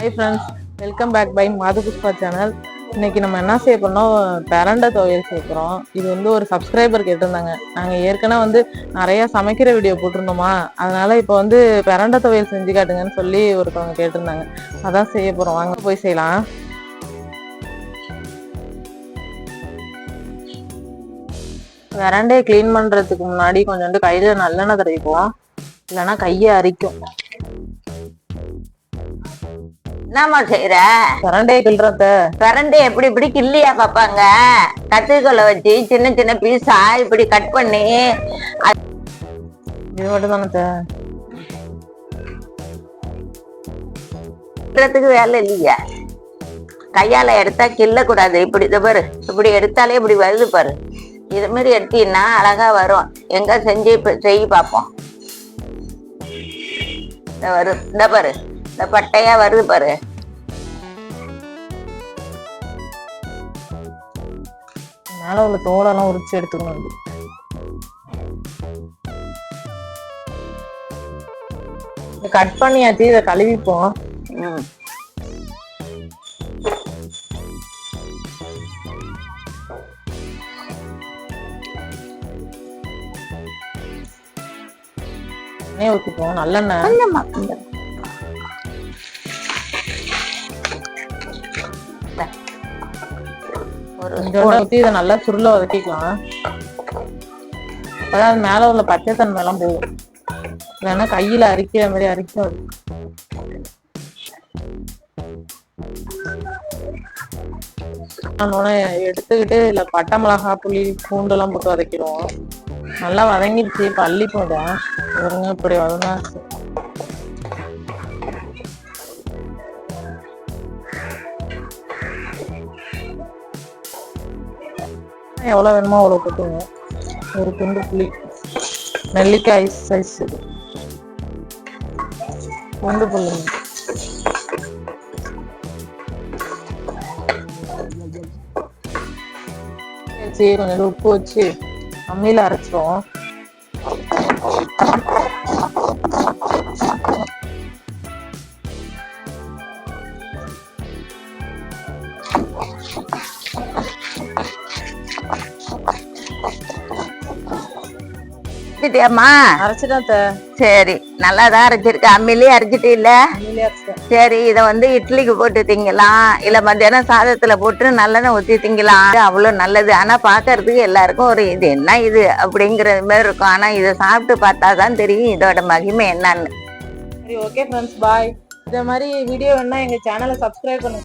Hi friends welcome back by Madhu Pushpa channel இன்னைக்கு நம்ம என்ன செய்ய பண்ணோம் பெரண்டை துவையல் சேர்க்குறோம் இது வந்து ஒரு சப்ஸ்கிரைபர் கேட்டிருந்தாங்க. நாங்கள் ஏற்கனவே வந்து நிறையா சமைக்கிற வீடியோ போட்டிருந்தோமா? அதனால இப்போ வந்து பிரண்டை துவையல் செஞ்சு காட்டுங்கன்னு சொல்லி ஒருத்தவங்க கேட்டிருந்தாங்க. அதான் செய்ய போகிறோம் வாங்க போய் செய்யலாம். வெரண்டையை க்ளீன் பண்ணுறதுக்கு முன்னாடி கொஞ்சோண்டு கையில் நல்லெண்ணெய் தடவிக்குவோம். இல்லைன்னா கையை அரிக்கும். என்னம்மா செய்யற பிரண்டையை கிள்றத பிரண்டை எப்படி இப்படி கிள்ளியா பாப்பாங்க? கத்திரிக்கோலை வச்சு சின்ன சின்ன பீஸா இப்படி கட் பண்ணி இது மட்டும் தானே வேலை இல்லையா. கையால எடுத்தா கிள்ள கூடாது இப்படி இதை பாரு. இப்படி எடுத்தாலே இப்படி வருது பாரு. இது மாதிரி எடுத்தீங்கன்னா அழகா வரும். எங்க செஞ்சு இப்ப செய் பார்ப்போம் இந்த வரும். இந்த பாரு. இந்த பட்டையா வருது பாரு. மேல உள்ள தோலெல்லாம் உரிச்சு எடுத்துக்கணும் கட் பண்ணியாச்சு இதை கழுவிப்போம். ஊற்றிப்போம் நல்லெண்ணெய். கொஞ்சோண்டு ஊற்றி இதை நல்லா சுருள வதக்கிக்கலாம். அப்பதான் அது மேல உள்ள பச்சை தன்மை எல்லாம் போகும். இல்லைன்னா கையில அரிக்கிற மாதிரி அரிக்கும் அது. உடனே எடுத்துக்கிட்டு இல்ல பட்டை மிளகா புளி பூண்டு எல்லாம் போட்டு வதக்கிடுவோம். நல்லா வதங்கிடுச்சு இப்ப அள்ளி போதும் இப்படி வதங்காச்சு எவ்வளோ வேணுமோ அவ்வளோ போட்டுங்க ஒரு துண்டு புளி. நெல்லிக்காய் சைஸ் துண்டு புளி. வச்சு கொஞ்சம் உப்பு வச்சு அம்மியில அரைச்சிருவோம். அரைச்சிட்டியாம்மா? அரைச்சிட்டேன். சரி நல்லா தான் அரைச்சிருக்க அம்மிலே அரைச்சிட்டு இல்ல சரி இதை வந்து இட்லிக்கு போட்டு திங்கலாம். இல்ல மத்தியானம் சாதத்துல போட்டு நல்லெண்ணெய் ஊத்தி திங்கலாம். அவ்வளவு நல்லது. ஆனா பாக்குறதுக்கு எல்லாருக்கும் ஒரு இது என்ன இது? அப்படிங்கிற மாதிரி இருக்கும். ஆனா இதை சாப்பிட்டு பார்த்தா தான் தெரியும் இதோட மகிமை என்னன்னு. சரி ஓகே ஃப்ரெண்ட்ஸ் பாய் இதே மாதிரி வீடியோ வேணா எங்க சேனலை சப்ஸ்கிரைப் பண்ணுங்க.